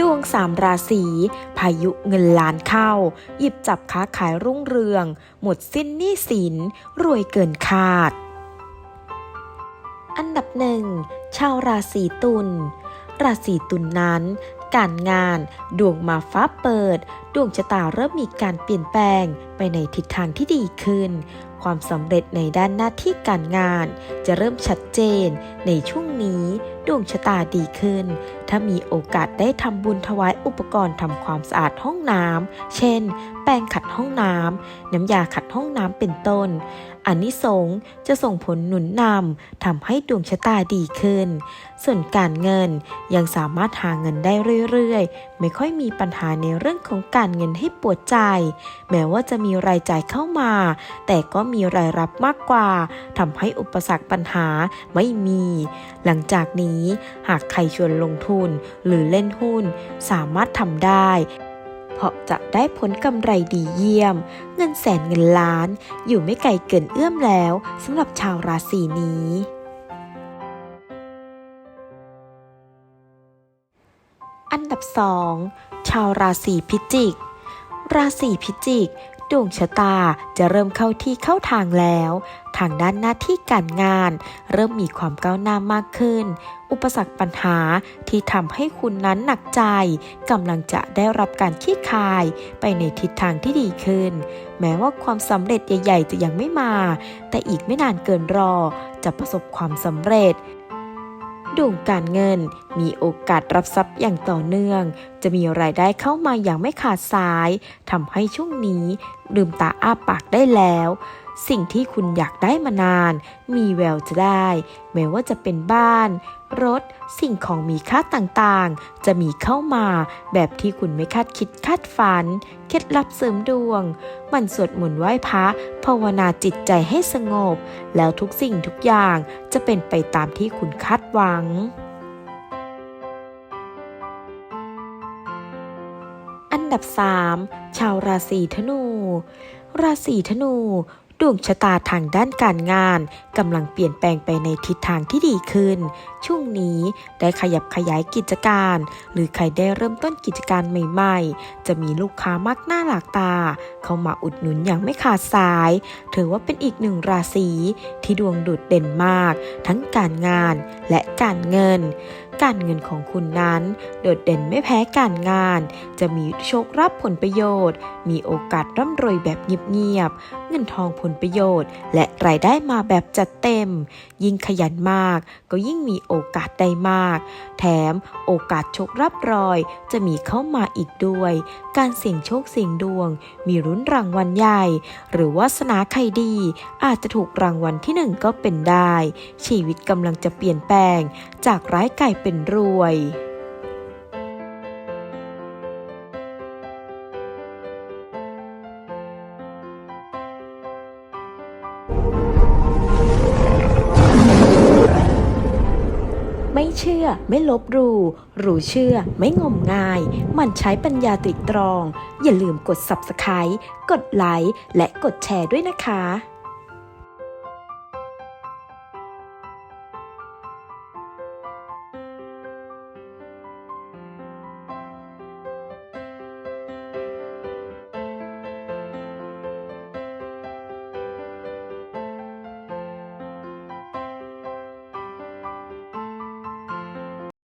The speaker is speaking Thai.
ดวงสามราศีพายุเงินล้านเข้า หยิบจับค้าขายรุ่งเรือง หมดสิ้นหนี้สิน รวยเกินคาด อันดับหนึ่งชาวราศีตุลราศีตุลนนั้น การงานดวงมาฟ้าเปิด ดวงชะตาเริ่มมีการเปลี่ยนแปลงไปในทิศทางที่ดีขึ้น ความสำเร็จในด้านหน้าที่การงาน จะเริ่มชัดเจนในช่วงนี้ ดวงชะตาดีขึ้น ถ้ามีโอกาสได้ทำบุญถวายอุปกรณ์ทำความสะอาดห้องน้ำ เช่น แปรงขัดห้องน้ำ น้ำยาขัดห้องน้ำเป็นต้นอันนี้สงส์จะส่งผลหนุนนำทำให้ดวงชะตาดีขึ้น ส่วนการเงินยังสามารถหาเงินได้เรื่อยๆ ไม่ค่อยมีปัญหาในเรื่องของการเงินให้ปวดใจ แม้ว่าจะมีรายจ่ายเข้ามา แต่ก็มีรายรับมากกว่าทำให้อุปสรรคปัญหาไม่มี หลังจากนี้หากใครชวนลงทุนหรือเล่นหุ้น สามารถทำได้ เพราะจะได้ผลกำไรดีเยี่ยม เงินแสนเงินล้าน อยู่ไม่ไกลเกินเอื้อมแล้วสำหรับชาวราศีนี้อันดับ 2 ชาวราศีพิจิก ราศีพิจิก ดวงชะตาจะเริ่มเข้าที่เข้าทางแล้ว ทางด้านหน้าที่การงาน เริ่มมีความก้าวหน้ามากขึ้น อุปสรรคปัญหาที่ทำให้คุณนั้นหนักใจกำลังจะได้รับการขี้คายไปในทิศทางที่ดีขึ้น แม้ว่าความสำเร็จใหญ่ ๆ จะยังไม่มา แต่อีกไม่นานเกินรอจะประสบความสำเร็จ ดวงการเงิน มีโอกาสรับทรัพย์อย่างต่อเนื่อง จะมีรายได้เข้ามาอย่างไม่ขาดสายทำให้ช่วงนี้ลืมตาอ้าปากได้แล้ว สิ่งที่คุณอยากได้มานาน มีแววจะได้ แม้ว่าจะเป็นบ้าน รถ สิ่งของมีค่าต่างๆ จะมีเข้ามา แบบที่คุณไม่คาดคิดคาดฝัน เคล็ดลับเสริมดวง มันสวดมนต์ไหว้พระภาวนาจิตใจให้สงบ แล้วทุกสิ่งทุกอย่างจะเป็นไปตามที่คุณคาดหวังอันดับ 3 ชาวราศีธนู ราศีธนู ดวงชะตาทางด้านการงานกำลังเปลี่ยนแปลงไปในทิศทางที่ดีขึ้น ช่วงนี้ได้ขยับขยายกิจการ หรือใครได้เริ่มต้นกิจการใหม่ๆ จะมีลูกค้ามากหน้าหลากตา เข้ามาอุดหนุนอย่างไม่ขาดสาย ถือว่าเป็นอีกหนึ่งราศีที่ดวงโดดเด่นมาก ทั้งการงานและการเงิน การเงินของคุณนั้น โดดเด่นไม่แพ้การงาน จะมีโชครับผลประโยชน์ มีโอกาสร่ำรวยแบบเงียบๆ เงินทองผลประโยชน์ และรายได้มาแบบจัดเต็ม ยิ่งขยันมาก ก็ยิ่งมีโอกาสได้มาก แถมโอกาสโชครับรอยจะมีเข้ามาอีกด้วย การเสี่ยงโชคเสี่ยงดวง มีรุ้นรางวัลใหญ่ หรือวาสนาใครดี อาจจะถูกรางวัลที่หนึ่งก็เป็นได้ ชีวิตกำลังจะเปลี่ยนแปลง จากร้ายกลายเป็นรวย ไม่เชื่อไม่ลบรูรู้เชื่อไม่งมงาย มันใช้ปัญญาตริตรอง อย่าลืมกด Subscribe กดไลค์และกดแชร์ด้วยนะคะ